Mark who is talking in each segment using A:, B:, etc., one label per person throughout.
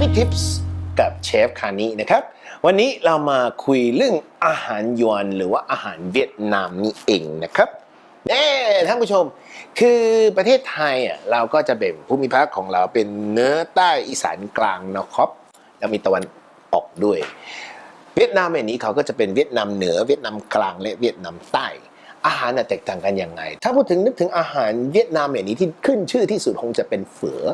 A: Tips กับเชฟคานินะครับ วันนี้เรามาคุยเรื่องอาหารยวนหรือว่าอาหารเวียดนามนี่เองนะครับแน่ท่านผู้ชม คือประเทศไทยอะเราก็จะแบ่งภูมิภาคของเราเป็นเหนือใต้อีสานกลางนะครับแล้วมีตะวันออกด้วย เวียดนามอย่างนี้เขาก็จะเป็นเวียดนามเหนือเวียดนามกลางและเวียดนามใต้อาหารน่ะแตกต่างกันยังไง ถ้าพูดถึงนึกถึงอาหารเวียดนามอย่างนี้ที่ขึ้นชื่อที่สุดคงจะเป็นเฝอ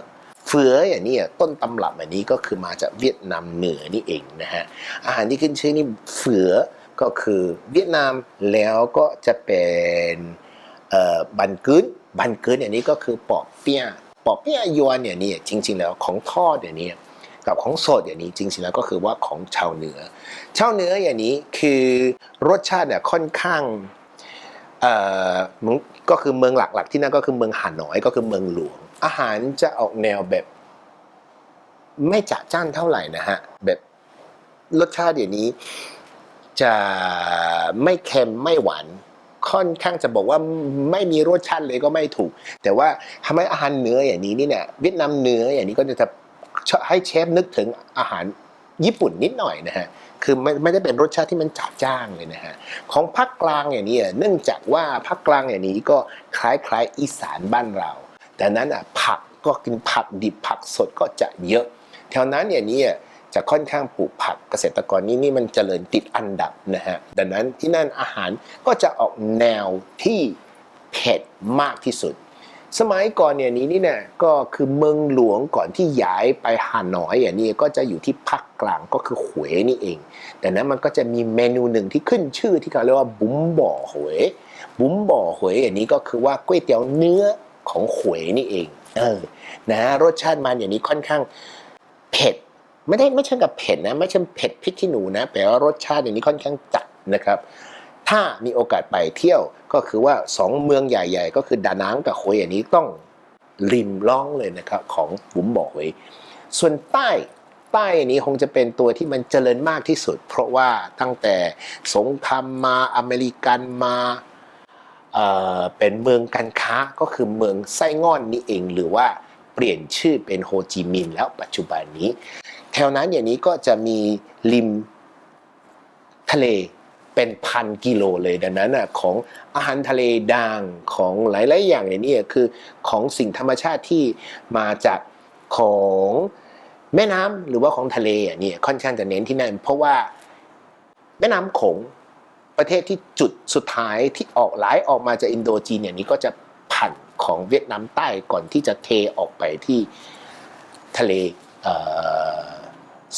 A: เฝออย่างนี้อะต้นตำรับอันนี้ก็คือมาจากเวียดนามเหนือนี่เองนะฮะอาหารที่ขึ้นชื่อนี่เฝอก็คือเวียดนามแล้วก็จะเป็นบันกึนบันกึนอย่างนี้ก็คือปอเปี๊ยปอเปี๊ยยวนเนี่ยนี่จริง ๆ แล้วของทอดอย่างนี้กับของสดอย่างนี้จริงๆแล้วก็คือว่าของชาวเหนือ ชาวเหนืออย่างนี้คือรสชาติเนี่ยค่อนข้างเอ่อก็คือเมืองหลักๆ ที่นั่นก็คือเมืองหาน้อยก็คือเมืองหลวง อาหารจะออกแนวแบบ ไม่จัดจ้านเท่าไหร่นะฮะ แบบรสชาติอย่างนี้ จะไม่เค็มไม่หวานค่อนข้างจะบอกว่าไม่มีรสชาติเลยก็ไม่ถูก แต่ว่าทำให้อาหารเนื้ออย่างนี้นี่เนี่ยเวียดนามเนื้ออย่างนี้ก็จะให้เชฟนึกถึงอาหารญี่ปุ่นนิดหน่อยนะฮะ คือไม่ไม่ได้เป็นรสชาติที่มันจัดจ้างเลยนะฮะ ของภาคกลางอย่างนี้เนื่องจากว่าภาคกลางอย่างนี้ก็คล้ายๆอีสานบ้านเรา แต่นั้นอะผักก็กินผักดิบผักสดก็จะเยอะแถวนั้นอย่างนี้อะจะค่อนข้างปลูกผักเกษตรกรนี่นี่มันเจริญติดอันดับนะฮะดังนั้นที่นั่นอาหารก็จะออกแนวที่เผ็ดมากที่สุด สมัยก่อนเนี่ยนี้นี่เนี่ยก็คือเมืองหลวงก่อนที่ย้ายไปฮานอยอย่างนี้ก็จะอยู่ที่ภาคกลางก็คือหวยนี่เอง แต่นั้นมันก็จะมีเมนูหนึ่งที่ขึ้นชื่อที่เขาเรียกว่าบุ้มบ่อหวยบุ้มบ่อหวยอย่างนี้ก็คือว่าก๋วยเตี๋ยวเนื้อ ของหวยนี่เอง เออ นะฮะรสชาติมันอย่างนี้ค่อนข้างเผ็ด ไม่ได้ไม่ใช่กับเผ็ดนะ ไม่ใช่เผ็ดพริกขี้หนูนะแต่ว่ารสชาติอย่างนี้ค่อนข้างจัดนะครับ ถ้ามีโอกาสไปเที่ยวก็คือว่าสองเมืองใหญ่ ๆ ก็คือดานังกับโฮยอันนี้ต้องริมล่องเลยนะครับ ของบุ๋มบอกไว้ส่วนใต้ใต้อันนี้คงจะเป็นตัวที่มันเจริญมากที่สุด เพราะว่าตั้งแต่สงครามมาอเมริกันมา เป็นเมืองการค้าก็คือเมืองไส้ง่อนนี่เอง หรือว่าเปลี่ยนชื่อเป็นโฮจิมินห์แล้วปัจจุบันนี้ แถวนั้นอย่างนี้ก็จะมีริมทะเลเป็นพันกิโลเลยดังนั้นอะของอาหารทะเลด่างของหลายๆอย่างอย่างนี้คือของสิ่งธรรมชาติที่มาจากของแม่น้ำหรือว่าของทะเลอะนี่ค่อนข้างจะเน้นที่นั่นเพราะว่าแม่น้ำโขง ประเทศที่จุดสุดท้ายที่ออกไหลออกมาจากอินโดจีนอย่างนี้ก็จะผ่านของเวียดนามใต้ก่อนที่จะเทออกไปที่ทะเล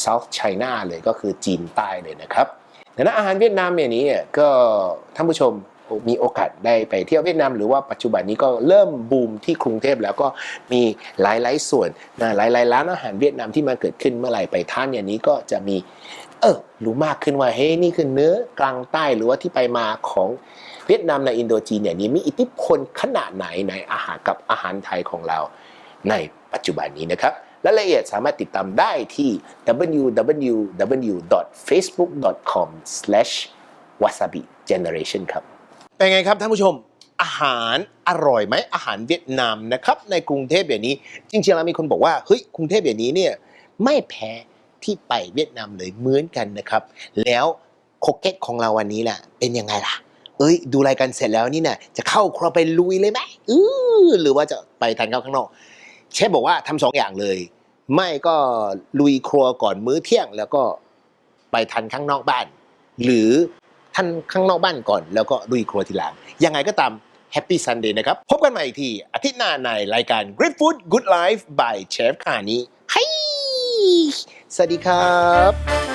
A: เซาท์ไชน่าเลยก็คือจีนใต้เลยนะครับดังนั้นอาหารเวียดนามอย่างนี้เนี่ยก็ท่านผู้ชม มีโอกาสได้ไปเที่ยวเวียดนามหรือว่าปัจจุบันนี้ก็เริ่มบูมที่กรุงเทพแล้วก็มีหลายๆส่วนนะหลายๆร้านอาหารเวียดนามที่มาเกิดขึ้นเมื่อไหร่ไปท่านอย่างนี้ก็จะมีเออรู้มากขึ้นว่าเฮ้ยนี่คือเนื้อกลางใต้หรือว่าที่ไปมาของเวียดนามในอินโดจีนเนี่ยนี้มีอิทธิพลขนาดไหนในอาหารกับอาหารไทยของเราในปัจจุบันนี้นะครับรายละเอียดสามารถติดตามได้ที่ www.facebook.com/wasabi-generation ครับ เป็นไงครับท่านผู้ชมอาหารอร่อยไหมอาหารเวียดนามนะครับในกรุงเทพอย่างนี้ จริงๆแล้วมีคนบอกว่าเฮ้ยกรุงเทพอย่างนี้เนี่ยไม่แพ้ที่ไปเวียดนามเลยเหมือนกันนะครับ แล้วโคเก็ตของเราวันนี้ล่ะ เป็นยังไงล่ะ เอ้ย ดูรายการเสร็จแล้วนี่น่ะจะเข้าครัวไปลุยเลยไหมอือหรือว่าจะไปทานข้าวข้างนอก เชฟบอกว่าทำสองอย่างเลย ไม่ก็ลุยครัวก่อนมื้อเที่ยง แล้วก็ไปทานข้างนอกบ้าน หรือ ท่านข้างนอกบ้านก่อน แล้วก็ลุยครัวทีหลัง ยังไงก็ตามแฮปปี้ซันเดย์นะครับ พบกันใหม่อีกทีอาทิตย์หน้าในรายการ Great Food Good Life by Chef คานี้ Hi สวัสดีครับ